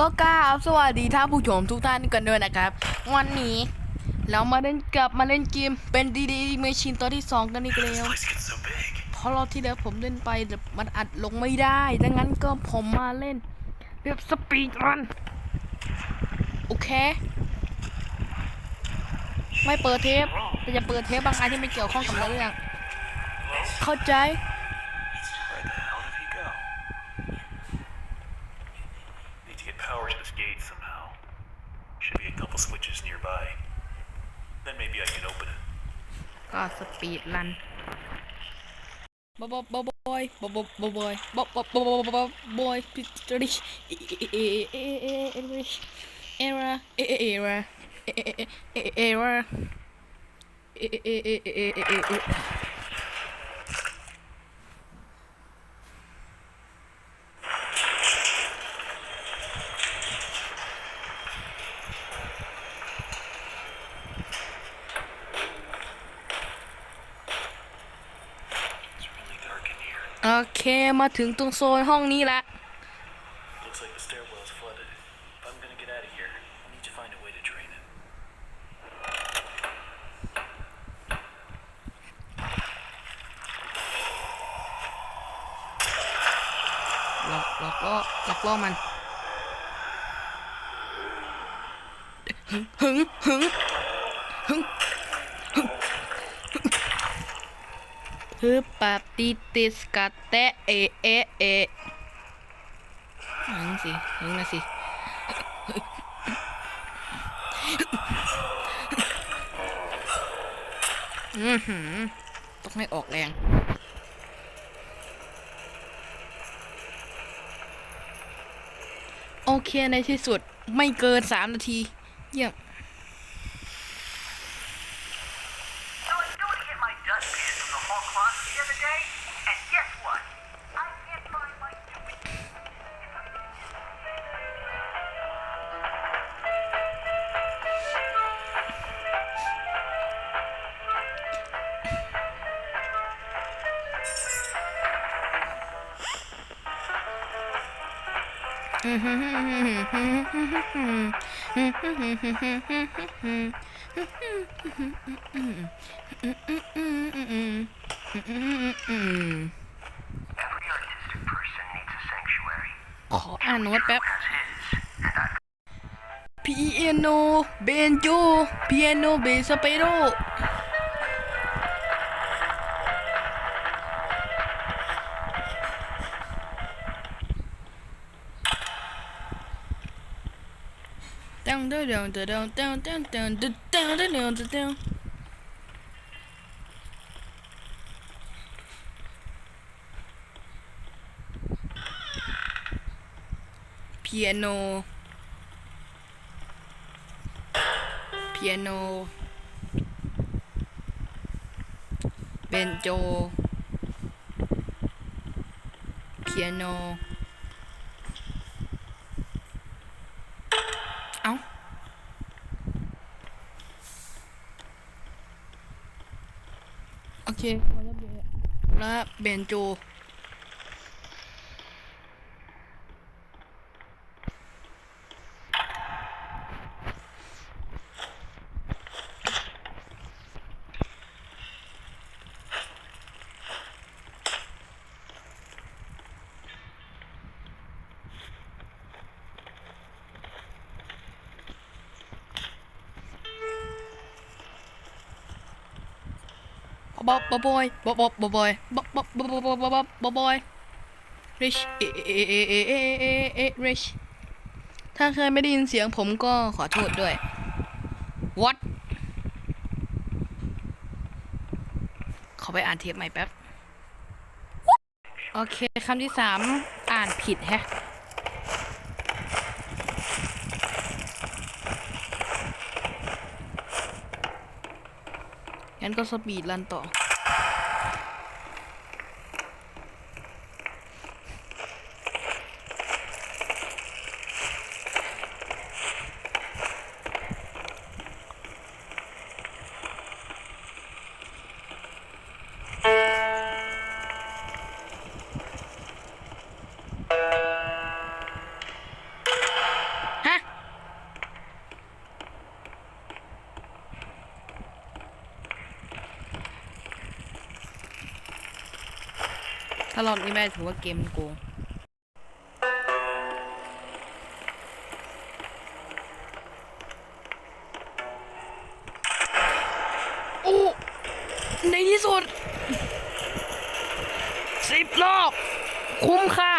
ก็กราบสวัสดีท่านผู้ชมทุกท่านกันด้วยนะครับ วันนี้เรามาเล่นกลับมาเล่นเกมเป็นดีดีเมชินตัวที่สองกันอีกแล้ว place gets so big. เพราะรอบที่แล้วผมเล่นไปแต่มันอัดลงไม่ได้ดังนั้นก็ผมมาเล่นแบบสปีดรันโอเค ไม่เปิดเทปแต่จะเปิดเทปบางอันที่ไม่เกี่ยวข้องกับเรื่องเข้าใจ Where the hell did he go? Need to get power to this gate somehow. Should be a couple switches nearby. Then maybe I can open it. ก็สปีดรันบอบบบบบอยบบบบบอยบบบบบบบอยพิตริชเอเอเอเอเอริชเอราเอเอเอราเอเอเอเอราเอเอเอเอเอเอเอ It's really dark in here. โอ เคมาถึงตรงโซนห้องนี้ละ Looks like the stairwell's flooded. If I'm gonna get out of here, I need to find a way to drain it. หลอกหลอกล่อหลอกล่อมัน หึงหึงหึงหึง ฮึปาติติสกาเตะเอเอเอหึงสิหึงนะสิอือหือต้องให้ออกแรง โอเคในที่สุดไม่เกินสามนาที เยี่ยม dustpan the closet the other day, and guess what? I can't find my stupid. Every artistic person needs a sanctuary. ขออ่านโน้ตแป๊บ Has his, and I พีเอโนเบนโจพีเอโนเบ ปียโนเปียโนเบนโจเปียโนเอ้าโอเคแล้วเบนโจ บ๊อบบ๊อบบอยบ๊อบบ๊อบบ๊อบอยบ๊อบบ๊อบบ๊อบบ๊อบบ๊อบบ๊อบอเอเอเอเอเอเอเอริชถ้าเคยไม่ได้ยินเสียงผมก็ขอโทษด้วย what ขอไปอ่านเทปใหม่แป๊บ โอเคคำที่สามอ่านผิดแฮะ งั้นก็สปีดรันต่อารอบนี้แม่ถือว่าเกมมันโกง โอ้ ในที่สุดสิบรอบ คุ้มค่า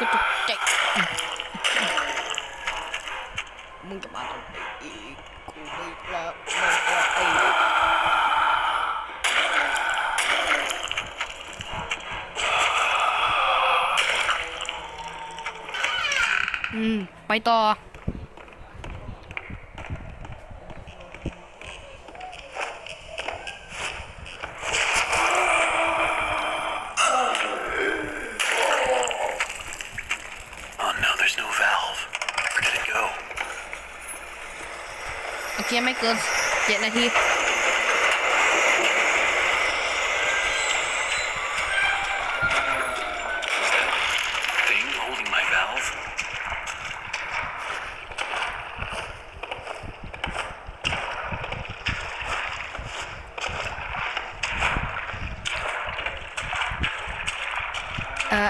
ก็ตกใจมึงจะมาตรงนี้อีกกูไม่รับมึงว่าไอ้ อืม ไปต่อ Oh no, there's no valve. Where did it go? โอเคไม่เกินเจ็ดนาที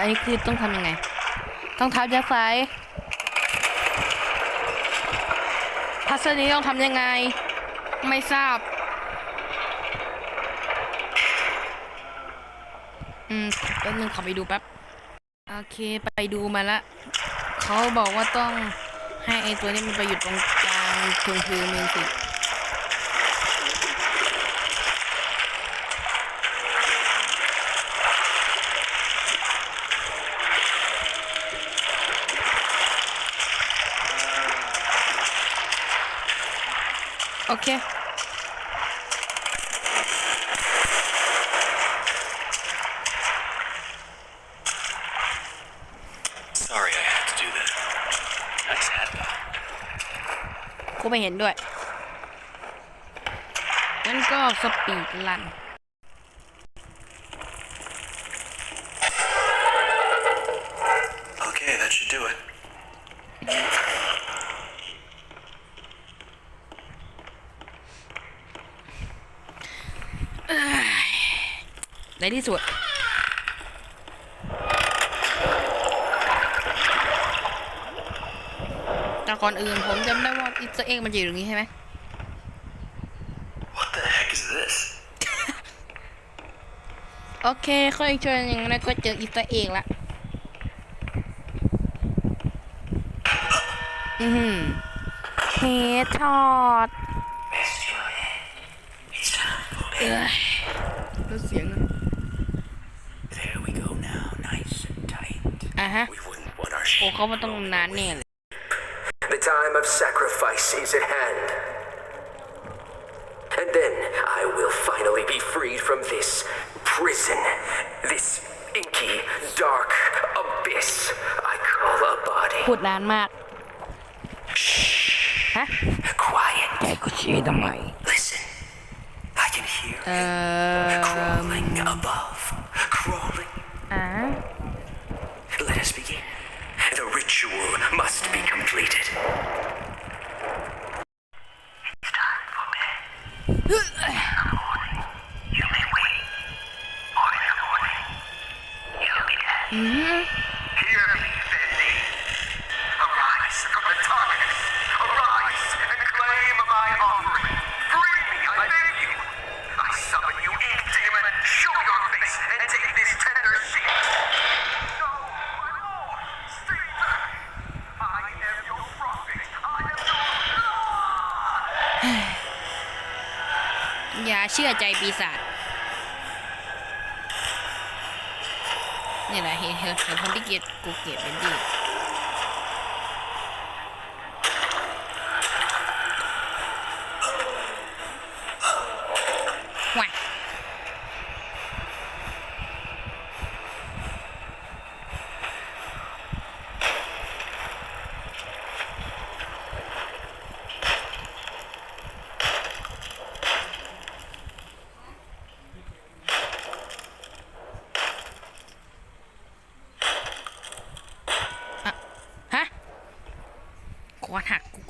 อันนี้คือต้องทำยังไง ต้องเท้ายัดซ้ายพัสนี้ต้องทำยังไง ไม่ทราบ อืมแป๊บนึงขอไปดูแป๊บ โอเคไปดูมาละ เขาบอกว่าต้องให้ไอตัวนี้มันไปอยู่ตรงกลางพึงพึงมิวสิกโอเค Sorry I had to do that. Nice hat though. กูไม่เห็นด้วยงั้นก็สปีดลัน Okay, that should do it. ในที่สุด แต่ ก่อนอื่นผมจำได้ว่าอิสเอ็กมันจะอยู่ตรงนี้ใช่ไหม What the heck is this? โอเคค่อยชวนอย่างนั้นก็เจออิสเอ็กละอือหือเฮดช็อตเอ้ยแล้วเสียงอะ There we go now, nice and tight. อะฮะ We wouldn't want our โอ้ ship เขามาต้องนานแน่เลย The time of sacrifice is at hand. And then I will finally be freed from this prison, this inky, dark abyss I call a body. พูดนานมาก ฮะ Quiet. แกก็ชี้ทำไม Listen. I can hear เอ่อ crawling above. Crawling. อ่า Let us begin. Ritual must be completed. ชื่อใจปีศาจนี่แหละเห็นเห็นคนที่เกลียดกูเกลียดเป็นดี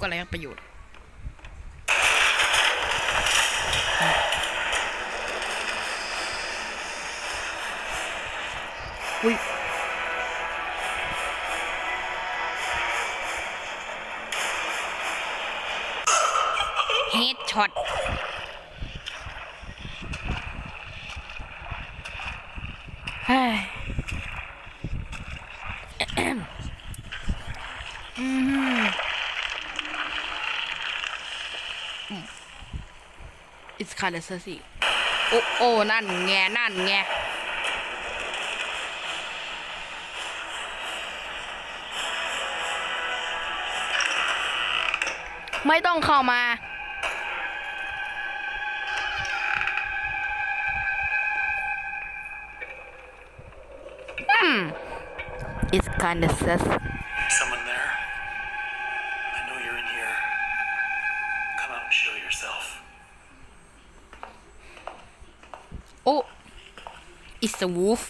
ก็ไรประโยชน์อุ้ยเฮดช็อต เฮ้ยอืม it's kind of sassy โอ้โอ้นั่นไงนั่นไงไม่ต้องเข้ามา อืม it's kind of sus Someone โอ้ it's a wolf